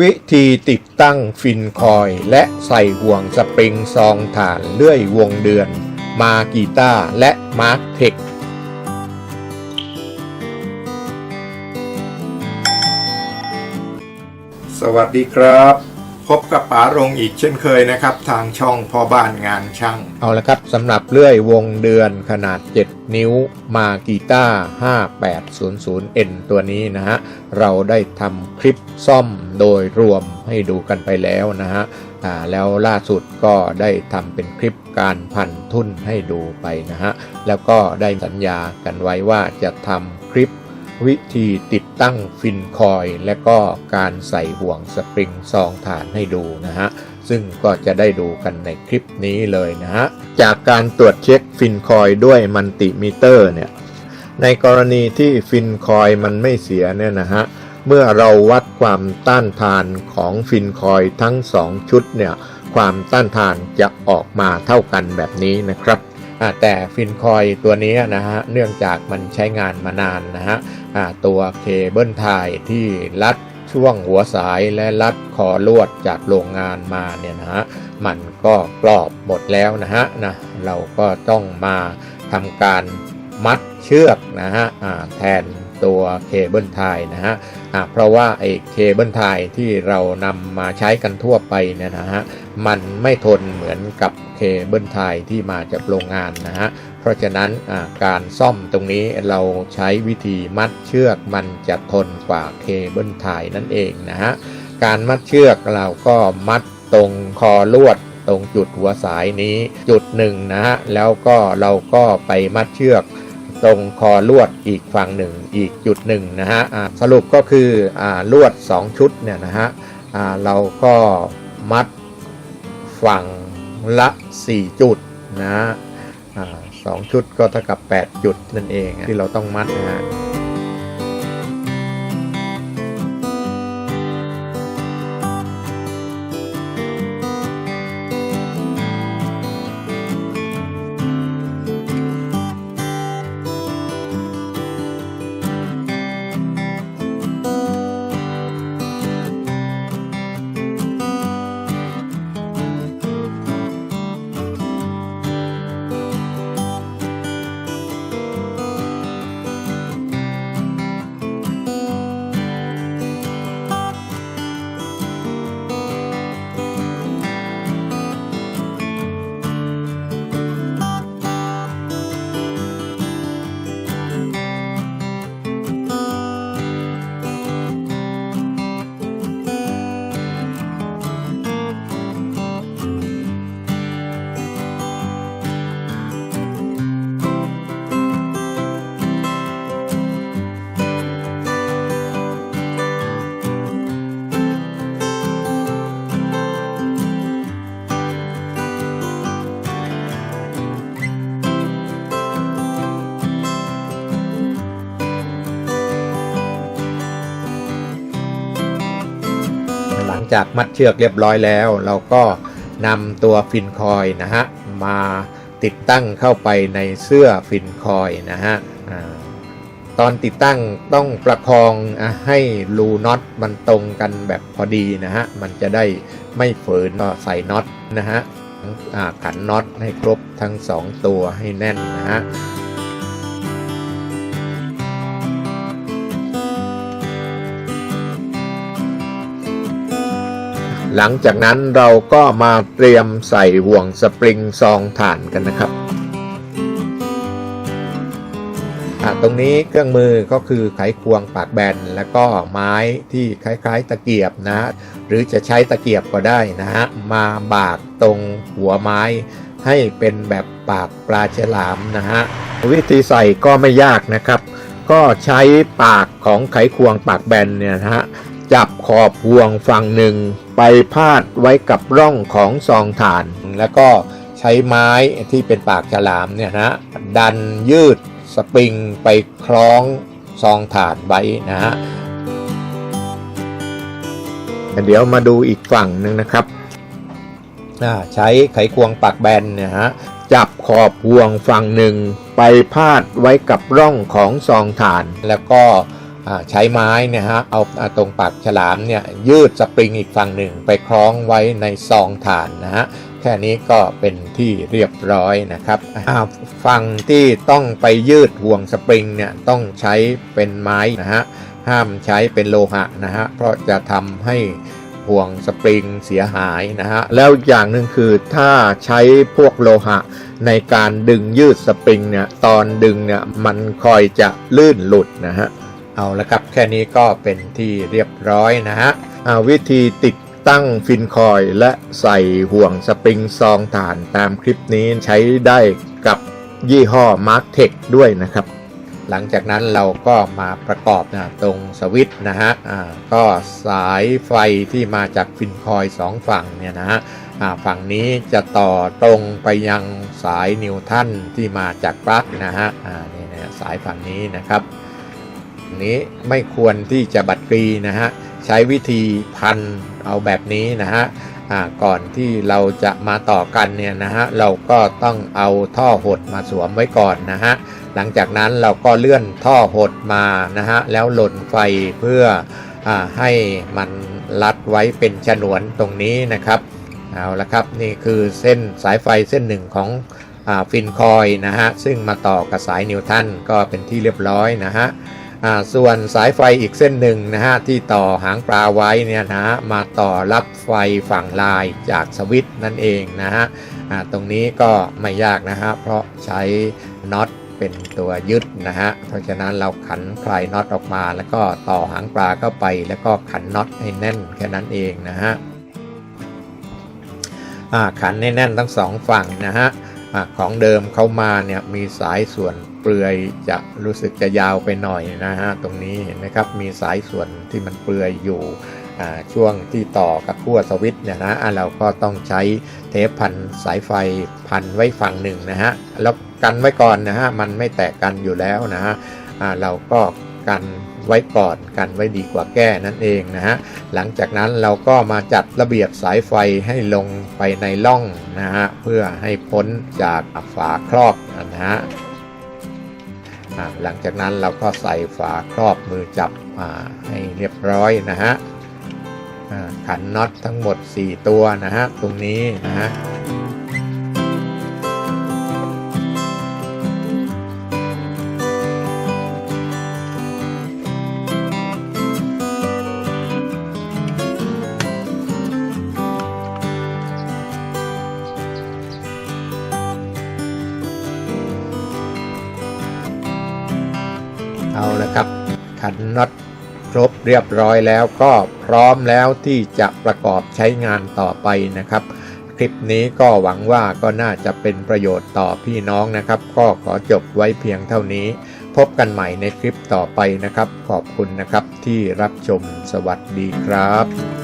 วิธีติดตั้งฟินคอยล์และใส่ห่วงสปริงซองฐานเลื่อยวงเดือน มากีตาและมาร์คเทคสวัสดีครับ พบกับป๋ารงอีกเช่นเคยนะครับ ทางช่องพ่อบ้านงานช่าง เอาละครับสำหรับเลื่อยวงเดือนขนาด 7 นิ้วมากีตา 5800N ตัวนี้นะฮะ เราได้ทำคลิปซ่อมโดยรวมให้ดูกันไปแล้วนะฮะอ่แล้วล่าสุดก็ได้ทำเป็นคลิปการพันทุ่นให้ดูไปนะฮะ แล้วก็ได้สัญญากันไว้ว่าจะทำคลิป วิธีติดตั้งฟินคอยล์และก็การใส่ห่วงสปริงซองฐานให้ดูนะฮะ ซึ่งก็จะได้ดูกันในคลิปนี้เลยนะฮะ จากการตรวจเช็คฟินคอยด้วยมัลติมิเตอร์เนี่ย ในกรณีที่ฟินคอยมันไม่เสียเนี่ยนะฮะ เมื่อเราวัดความต้านทานของฟินคอยทั้ง 2 ชุดเนี่ย ความต้านทานจะออกมาเท่ากันแบบนี้นะครับ แต่ฟินคอยตัวนี้นะฮะเนื่องจากมันใช้งานมานานนะฮะตัวเคเบิลไทยที่รัดช่วงหัวสายและรัดคอลวดจากโรงงานมาเนี่ยนะฮะมันก็กรอบหมดแล้วนะฮะนะเราก็ต้องมาทำการมัดเชือกนะฮะแทนตัวเคเบิลไทยนะฮะเพราะว่าไอ้เคเบิลไทยที่เรานำมาใช้กันทั่วไปเนี่ยนะฮะมันไม่ทนเหมือนกับ เคเบิลไทยที่มาจากโรงงานนะฮะ เพราะฉะนั้นการซ่อมตรงนี้เราใช้วิธีมัดเชือกมันจะทนกว่าเคเบิลไทยนั่นเองนะฮะ การมัดเชือกเราก็มัดตรงคอลวดตรงจุดหัวสายนี้จุดหนึ่งนะฮะ แล้วก็เราก็ไปมัดเชือกตรงคอลวดอีกฝั่งหนึ่งอีกจุดหนึ่งนะฮะสรุปก็คืออลวด 2 ชุดเนี่ยนะฮะเราก็มัดฝั่ง ละ 4 จุดนะสองชุดก็เท่ากับ 8 จุดนั่นเองที่เราต้องมัดนะฮะ จากมัดเชือกเรียบร้อยแล้ว เราก็นำตัวฟินคอยนะฮะมาติดตั้งเข้าไปในเสื้อฟินคอยนะฮะตอนติดตั้งต้องประคองอให้รูน็อตมันตรงกันแบบพอดีนะฮะ มันจะได้ไม่ฝืนก็ใส่น็อตนะฮะขันน็อตให้ครบทั้งสองตัวให้แน่นนะฮะ หลังจากนั้นเราก็มาเตรียมใส่ห่วงสปริงซองถ่านกันนะครับตรงนี้เครื่องมือก็คือไขควงปากแบนแล้วก็ไม้ที่คล้ายๆตะเกียบนะฮะหรือจะใช้ตะเกียบก็ได้นะฮะมาบากตรงหัวไม้ให้เป็นแบบปากปลาฉลามนะฮะวิธีใส่ก็ไม่ยากนะครับ ก็ใช้ปากของไขควงปากแบนเนี่ยนะฮะ จับขอบห่วงฝั่งหนึ่ง ไปพาดไว้กับร่องของซองถ่าน แล้วก็ใช้ไม้ที่เป็นปากฉลามเนี่ยนะดันยืดสปริงไปคล้องซองถ่านไว้นะฮะเดี๋ยวมาดูอีกฝั่งหนึ่งนะครับอ่าใช้ไขควงปากแบนเนี่ยฮะจับขอบห่วงฝั่งหนึ่ง ไปพาดไว้กับร่องของซองถ่าน แล้วก็ ใช้ไม้เนี่ยฮะเอาเอาตรงปากฉลามเนี่ยยืดสปริงอีกฝั่งหนึ่งไปคล้องไว้ในซองถ่านนะฮะแค่นี้ก็เป็นที่เรียบร้อยนะครับอ่าฝั่งที่ต้องไปยืดห่วงสปริงเนี่ยต้องใช้เป็นไม้นะฮะห้ามใช้เป็นโลหะนะฮะเพราะจะทำให้ห่วงสปริงเสียหายนะฮะแล้วอย่างหนึ่งคือถ้าใช้พวกโลหะในการดึงยืดสปริงเนี่ยตอนดึงเนี่ยมันคอยจะลื่นหลุดนะฮะ เอาละครับแค่นี้ก็เป็นที่เรียบร้อยนะฮะอ่าวิธีติดตั้งฟินคอยล์และใส่ห่วงสปริงซองถ่านตามคลิปนี้ใช้ได้กับยี่ห้อ Mark Tech ด้วยนะครับ หลังจากนั้นเราก็มาประกอบนะตรงสวิตช์นะฮะก็สายไฟที่มาจากฟินคอยล์สองฝั่งเนี่ยนะฮะฝั่งนี้จะต่อตรงไปยังสายนิวตันที่มาจากปลั๊กนะฮะนี่นะสายฝั่งนี้นะครับ นี้ไม่ควรที่จะบัดกรีนะฮะใช้วิธีพันเอาแบบนี้นะฮะก่อนที่เราจะมาต่อกันเนี่ยนะฮะเราก็ต้องเอาท่อหดมาสวมไว้ก่อนนะฮะหลังจากนั้นเราก็เลื่อนท่อหดมานะฮะแล้วหล่นไฟเพื่ออให้มันรัดไว้เป็นฉนวนตรงนี้นะครับเอาละครับนี่คือเส้นสายไฟเส้นหนึ่งของอฟินคอยนะฮะซึ่งมาต่อกับสายนิวตันก็เป็นที่เรียบร้อยนะฮะ ส่วนสายไฟอีกเส้นหนึ่งนะฮะที่ต่อหางปลาไว้เนี่ยนะฮะมาต่อรับไฟฝั่งลายจากสวิตนั่นเองนะฮะตรงนี้ก็ไม่ยากนะฮะเพราะใช้น็อตเป็นตัวยึดนะฮะเพราะฉะนั้นเราขันคลายน็อตออกมา แล้วก็ต่อหางปลาเข้าไป แล้วก็ขันน็อตให้แน่นแค่นั้นเองนะฮะขันให้แน่นทั้งสองฝั่งนะฮะ ของเดิมเขามาเนี่ยมีสายส่วนเปลือยจะรู้สึกจะยาวไปหน่อยนะฮะตรงนี้เห็นไหมครับมีสายส่วนที่มันเปลือยอยู่ช่วงที่ต่อกับขั้วสวิตช์เนี่ยนะอ่าเราก็ต้องใช้เทปพันสายไฟพันไว้ฝั่งหนึ่งนะฮะแล้วกันไว้ก่อนนะฮะมันไม่แตกกันอยู่แล้วนะฮะเราก็กัน ไว้ก่อนกันไว้ดีกว่าแก้นั่นเองนะฮะหลังจากนั้นเราก็มาจัดระเบียบสายไฟให้ลงไปในร่องนะฮะเพื่อให้พ้นจากฝาครอบนะฮะหลังจากนั้นเราก็ใส่ฝาครอบมือจับอ่าให้เรียบร้อยนะฮะขันน็อตทั้งหมด 4 ตัวนะฮะตรงนี้นะฮะ ขันน็อตครบเรียบร้อยแล้วก็พร้อมแล้วที่จะประกอบใช้งานต่อไปนะครับ คลิปนี้ก็หวังว่าก็น่าจะเป็นประโยชน์ต่อพี่น้องนะครับ ก็ขอจบไว้เพียงเท่านี้ พบกันใหม่ในคลิปต่อไปนะครับ ขอบคุณนะครับที่รับชมสวัสดีครับ